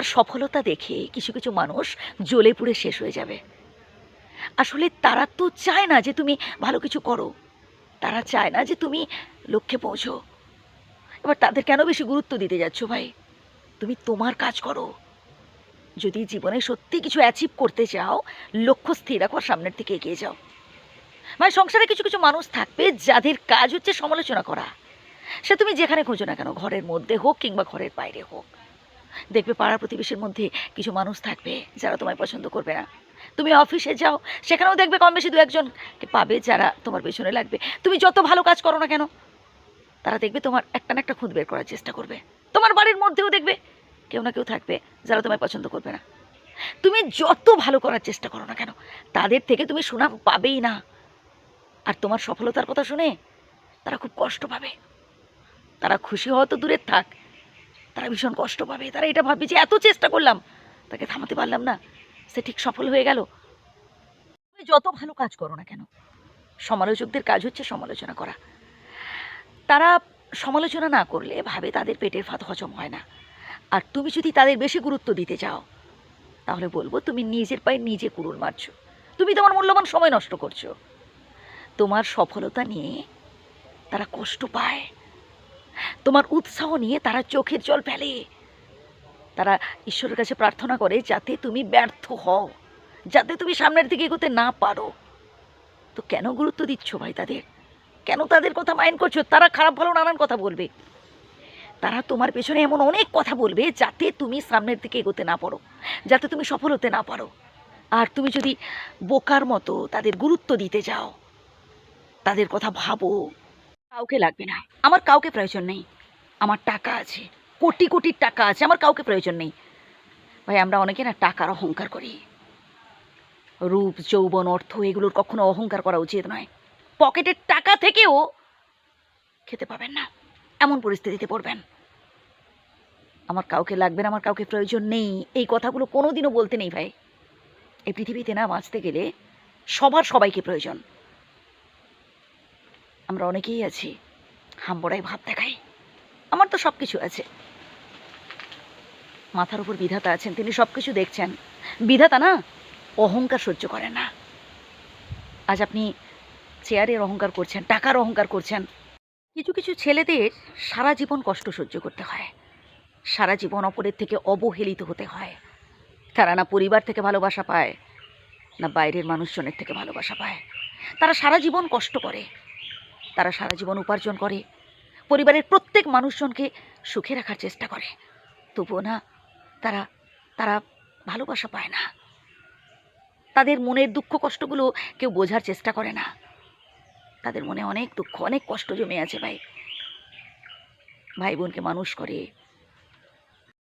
তোমার সফলতা দেখে কিছু কিছু মানুষ জ্বলে পুড়ে শেষ হয়ে যাবে। আসলে তারা তো চায় না যে তুমি ভালো কিছু করো। তারা চায় না যে তুমি লক্ষ্যে পৌঁছো। এবার তাদের কেন বেশি গুরুত্ব দিতে যাচ্ছ ভাই? তুমি তোমার কাজ করো। যদি জীবনে সত্যি কিছু অ্যাচিভ করতে চাও, লক্ষ্য স্থির রাখো সামনের থেকে এগিয়ে যাও। ভাই সংসারে কিছু কিছু মানুষ থাকবে যাদের কাজ হচ্ছে সমালোচনা করা। সে তুমি যেখানে খোঁজো না কেন, ঘরের মধ্যে হোক কিংবা ঘরের বাইরে হোক। দেখবে পাড়া প্রতিবেশীর মধ্যে কিছু মানুষ থাকবে যারা তোমায় পছন্দ করবে না। তুমি অফিসে যাও, সেখানেও দেখবে কম বেশি দু একজন পাবে যারা তোমার পেছনে লাগবে। তুমি যত ভালো কাজ করো না কেন, তারা দেখবে তোমার একটা না একটা খুঁত বের করার চেষ্টা করবে। তোমার বাড়ির মধ্যেও দেখবে কেউ না কেউ থাকবে যারা তোমায় পছন্দ করবে না। তুমি যত ভালো করার চেষ্টা করো না কেন, তাদের থেকে তুমি সুনাম পাবেই না। আর তোমার সফলতার কথা শুনে তারা খুব কষ্ট পাবে। তারা খুশি হওয়া তো দূরের থাক তারা ভীষণ কষ্ট পাবে। তারা এটা ভাববে যে এত চেষ্টা করলাম, তাকে থামাতে পারলাম না। সে ঠিক সফল হয়ে গেল। যত ভালো কাজ করো না কেন, সমালোচকদের কাজ হচ্ছে সমালোচনা করা। তারা সমালোচনা না করলে ভাবে তাদের পেটের ভাত হজম হয় না। আর তুমি যদি তাদের বেশি গুরুত্ব দিতে চাও, তাহলে বলব তুমি নিজের পায়ে নিজে কুড়ুল মারছো। তুমি তোমার মূল্যবান সময় নষ্ট করছ। তোমার সফলতা নিয়ে তারা কষ্ট পায়। তোমার উৎসাহ নিয়ে তারা চোখের জল ফেলে। তারা ঈশ্বরের কাছে প্রার্থনা করে যাতে তুমি ব্যর্থ হও, যাতে তুমি সামনের দিকে এগোতে না পারো। তো কেন গুরুত্ব দিচ্ছ ভাই তাদের? কেন তাদের কথা মাইন্ড করছ? তারা খারাপ ভালো নানান কথা বলবে। তারা তোমার পেছনে এমন অনেক কথা বলবে যাতে তুমি সামনের দিকে এগোতে না পারো, যাতে তুমি সফল হতে না পারো। আর তুমি যদি বোকার মতো তাদের গুরুত্ব দিতে যাও, তাদের কথা ভাবো কাউকে লাগবে না। আমার কাউকে প্রয়োজন নেই। আমার টাকা আছে। কোটি কোটির টাকা আছে। আমার কাউকে প্রয়োজন নেই। ভাই, আমরা অনেকে না টাকার অহংকার করি। রূপ, যৌবন, অর্থ এগুলোর কখনো অহংকার করা উচিত নয়। পকেটের টাকা থেকেও খেতে পাবেন না। এমন পরিস্থিতিতে পড়বেন। আমার কাউকে লাগবে না, আমার কাউকে প্রয়োজন নেই। এই কথাগুলো কোনোদিনও বলতে নেই ভাই। এই পৃথিবীতে না বাঁচতে গেলে সবার সবাইকে প্রয়োজন। আমরা অনেকেই আছি। হাম্বড়াই ভাব দেখাই। আমার তো সব কিছু আছে। মাথার উপর বিধাতা আছেন, তিনি সব কিছু দেখছেন। বিধাতা না, অহংকার সহ্য করে না। আজ আপনি চেয়ারের অহংকার করছেন, টাকার অহংকার করছেন। কিছু কিছু ছেলেদের সারা জীবন কষ্ট সহ্য করতে হয়। সারা জীবন অপরের থেকে অবহেলিত হতে হয়। তারা না পরিবার থেকে ভালোবাসা পায়, না বাইরের মানুষজনের থেকে ভালোবাসা পায়। তারা সারা জীবন কষ্ট করে। তারা সারা জীবন উপার্জন করে। পরিবারের প্রত্যেক মানুষজনকে সুখে রাখার চেষ্টা করে। তবুও না, তারা তারা ভালোবাসা পায় না। তাদের মনের দুঃখ কষ্টগুলো কেউ বোঝার চেষ্টা করে না। তাদের মনে অনেক দুঃখ, অনেক কষ্ট জমে আছে ভাই। ভাই বোনকে মানুষ করে